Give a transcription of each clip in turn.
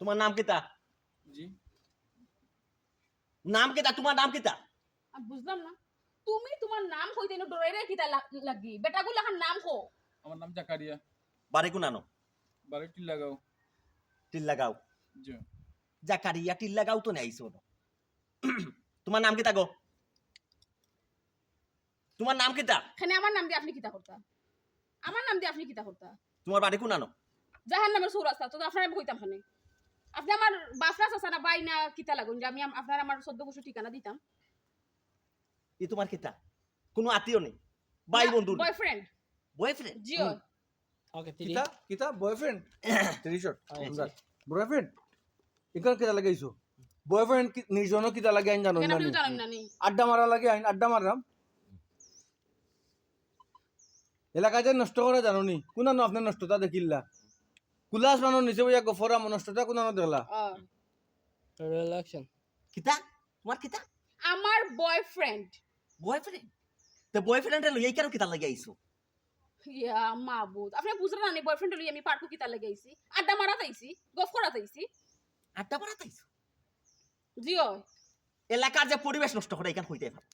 তোমার নাম কিতা? জি। নাম কিতা? তোমার নাম কিতা? আমি বুঝলাম না। তুমি তোমার নাম কইতে না ডরাই রে কিতা লাগ- লাগি? বেটাগুলো এখন নাম কো আমার নাম জাকারিয়া। বাড়ি কোনানো বাড়ি টিল্লাগাঁও? টিল্লা গাও জি। জাকারিয়া টিল্লা গাও তো নাই শোনো তোমার নাম কিতা গো তোমার নাম কিতা? এখানে আমার নাম দিয়ে আপনি কিতা করতা আমার নাম দিয়ে আপনি কিতা করতা তোমার বাড়ি কোনানো জাহান নামের সুর রাস্তা তো আপনার আমি কইতাম খানে। আপনি আমার চাচা না বাই না কিতা লাগুন যে আমি আপনার আমার চোদ্দ বছর ঠিকানা দিতাম। ই তোমার কিতা? কোনো আত্মীয় নেই? ভাই বন্ধু বয়ফ্রেন্ড বয়ফ্রেন্ড জিও। ওকে কিতা? কিতা? বয়ফ্রেন্ড ত্রিশ বয়ফ্রেন্ড ইকার কিতা লাগাইছো? বয়ফ্রেন্ড নির্জন কিতা লাগে আইন জানো না আড্ডা মারা লাগে আইন আড্ডা মারলাম এলাকা যে নষ্ট করে জানো নি কোনানো আপনার নষ্টতা দেখিলা কুলাস মানুষ নিচে বইয়া গফরা নষ্টতা কোনানো দেখলা কিতা? তোমার কিতা? আমার বয়ফ্রেন্ড বয়ফ্রেন্ড তো বয়ফ্রেন্ডে লই এই কেন কিতা লাগি আইছো ইয়া মাবুদ আপনি বুঝলেন না নি বয়ফ্রেন্ড লই আমি পার্কো কিতা লাগাইছি আড্ডা মারা তাইছি গফ করা তাইছি আড্ডা মারা তাইছো জিও এলাকার যে পরিবেশ নষ্ট করে এখান হইতে পারে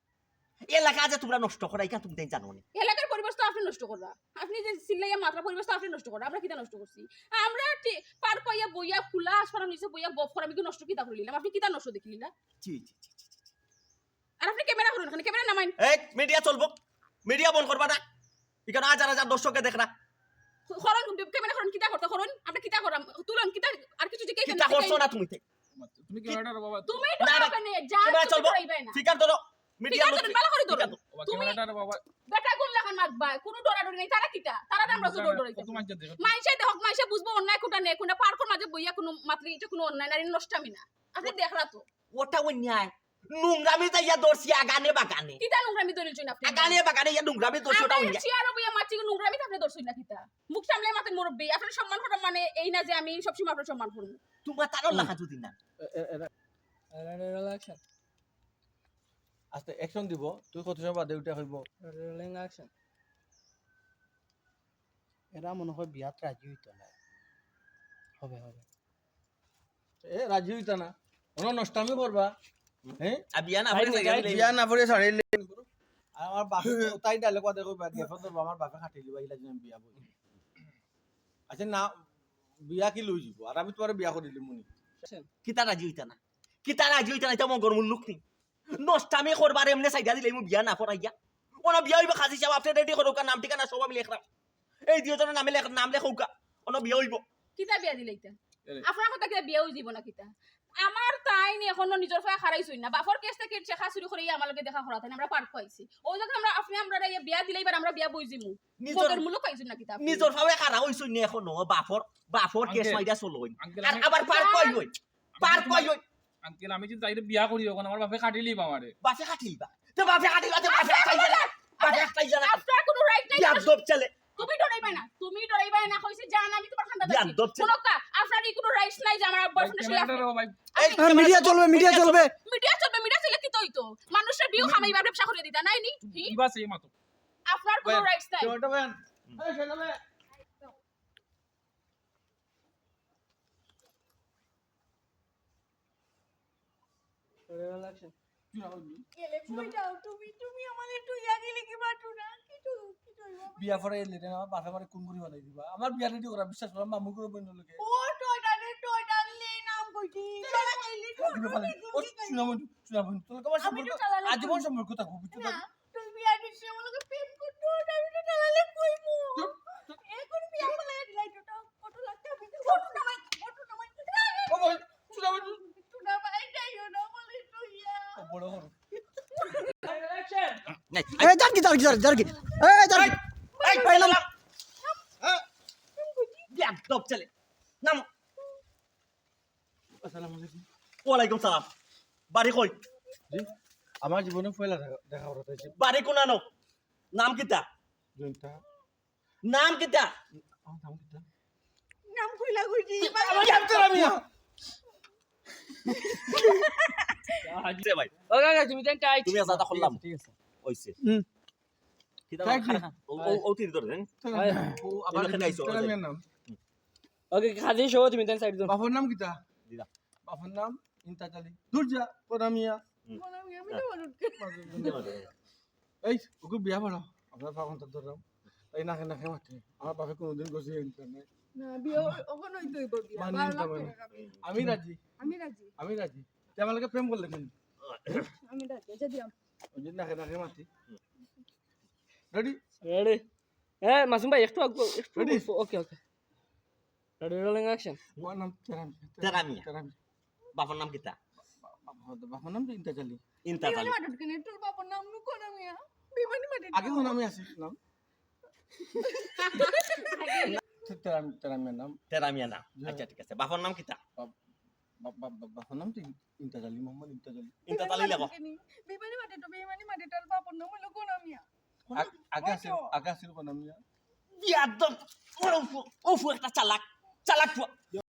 এলাকা যে তোমরা নষ্ট করে এখান তুমি জানো নি? এলাকার পরিবেশ তো আপনি নষ্ট কররা আপনি যে সিল্লাইয়া মাত্রা পরিবেশ তো আপনি নষ্ট করা আমরা কিতা নষ্ট করছি আমরা ঠিক পার পাইয়া বইয়া খোলা আসমানের নিচে বইয়া করা আমি কি নষ্ট কিতা করলিলাম আপনি কিতা নষ্ট দেখিলিলা জি জি জি জি। আর আপনি ক্যামেরা করুন এখানে ক্যামেরা নামাইন এই মিডিয়া চলবো মিডিয়া বন্ধ করবা না এখানে হাজার হাজার দর্শককে দেখ না করুন ক্যামেরা করুন কিতা করতে করুন আপনি কিতা করাম তুলুন কিতা আর কিছু জিজ্ঞেস কিতা করছ না তুমি তুমি ক্যামেরাটা বাবা তুমি না, না, যা ক্যামেরা চলবো না ফিকার ধরো মিডিয়া ভালো করে ধরুন তুমি- বাবা কোনো ডরাডরি নাই। তারা তারা আমরা তো মাইজা দেখো মাইসে দেখক মাইসে বুঝব অন্যায় কোনটা নেই কোনটা পার্কের মাঝে বইয়া কোনো মাতলি এটা কোনো অন্যায় নারী নষ্টামি না আপনি দেখরা তো। ওটা অন্যায় নোংরামি তাই ইয়া দর্শি আগানে বাগানে। কিতা নোংরামি দলিল চুন আপনি? আগানে বাগানে ইয়া নোংরামি দর্শি ওটা আমরা চেয়ার বইয়া মাছি নোংরামি আপনি দর্শই না কিতা মুখ সামলে মাতেন মুরব্বী। আপনার সম্মান করা মানে এই না যে আমি সবসময় আপনার সম্মান করব। তোমার তারও লাখা যদি না। আস্তে অ্যাকশন দিব। তুই কত সময় বাদে উঠে হইব? রিল্যাক্সন এরা মনে হয় বিয়াত রাজি হইতো না। হবে হবে। এ রাজি হইতা না। অন নষ্টামি করবা? হ্যাঁ আর বিয়া না হলে বিয়া না পড়ে সাড়ে আর আমার বাপে তাই ডালে কথা কইবা গেফত ধরবা আমার বাপে খাটি দিবা ইলা যেন বিয়া বই আচ্ছা না বিয়া কি লই যাব? আর আমি তোমার বিয়া করে দিলি মুনি। কিতা রাজি হইতা না? কিতা রাজি হইতা না? এটা মন গরম লোক নি। নষ্টামি করবার এমনি সাইডা দিলে মু বিয়া না করাইয়া ওনা বিয়া হইবা খাসি সাহেব আপনি রেডি করো নাম ঠিকানা সব আমি লেখলাম এই দুজনের নামে লেখ নাম লেখৌকা ওনা বিয়া হইব। কিতা বিয়া দিলে ইতা। আপনার কথা কিতা বিয়াও দিব না কিতা? আমার তাই নি এখনও নিজের ফায়া খারাইছই না। বাপর কেস থেকে চেখা চুরি করে আমার লগে দেখা করা তাই আমরা পার্ক পাইছি ওই যখন আমরা আপনি আমরা বিয়া দিলে এবার আমরা বিয়া বইজিমু নিজের মগের মূল্য না কিতা নিজের ভাবে খারা হইছই নি এখন। বাপর বাপর কেস মাইদা চলো আর আমি আবার পার কই হই পার কই হই আঙ্কেল আমি যদি তাইরে বিয়া করি ওখানে আমার বাপে খাটিলি আমারে বাপে খাটিলবা তো বাপে খাটিলবা তো বাপে জানা বাপে জানা আপনার কোনো রাইট নাই বিয়া চলে। ডরাইবে না কইছি জান আমি তোমার দব চলে শোনো কা আপনার কোনো রাইটস নাই যে আমার বয়ফ্রেন্ডের সাথে এই মিডিয়া চলবে মিডিয়া চলবে। মিডিয়া চলবে মিডিয়া চলে কি তৈতো মানুষের বিয়ে খামাইবার ব্যবসা করে দিতা নাই নি? হি? ইবা সেই আপনার কোনো রাইটস নাই। কেমনটা বয়ান। এই শোনা বে রিল্যাক্সন বিয়া পরে এলে না আমার বাপে কোন করি বানাই দিবা। আমার বিয়া রেডি করা বিশ্বাস করা মামু করে বইন লোকে। দিবে ফালে ও শুনামন শুনামন তোর কবার সম্পর্ক আজীবন সম্পর্ক থাকব ও বড় হল নাই এ জারকি জারকি জারকি জারকি এ জারকি এই পাইলাম বিয়া দব চলে নাম। আসসালামু আলাইকুম। ওয়ালাইকুম সালাম। বাড়ি কই? জি আমার জীবনে পয়লা দেখা- করা হয়েছে বাড়ি কোনানো নাম কিতা? জয়ন্তা। নাম কিতা? আমার নাম কিটা আমার নাম তো আমি ভাই তুমি দেন টাইট তুমি করলাম। ঠিক আছে হুম। নাম। নাম দুর্জা এই ওকে বিয়া বাড়াও আপনার পাখন তো ধরাম এই নাকে নাকে মাঠে। আমার বাপে কোনোদিন গছি ইন্টার নাই। মানি নিতে পারে না। আমি রাজি। আমি রাজি। আমি রাজি। তে আমার লাগে প্রেম করলে কিন্তু। আমি রাজি আচ্ছা দিয়াম ওই যে নাকে নাকে মাটি রেডি রেডি হ্যাঁ মাসুম ভাই একটু আগে একটু okay okay ready rolling action ওর নাম তেরামি। তেরামিয়া। তেরামি। বাপর নাম কিতা বাপের নাম তো ইনতা তালি তোর বাবার নাম নু কোন আমি বিমানি মাটুট আগে কোন আমি আছি নাম। তেরামি নাম। তেরামিয়া নাম। আচ্ছা ঠিক আছে। বাপর নাম কিতা বা- বা- বা- বাপের নাম তো ইন্তাজালি মোহাম্মদ ইন্তাজালি ইনতা তালি লেখো বিমানি মাটুট তো বিমানি মাটুট তোর বাবার নাম হলো কোন আমি আ- আগে আছে আগে আছিল কোনামিয়া বিয়াদব ওফ ওফ একটা চালাক চালাক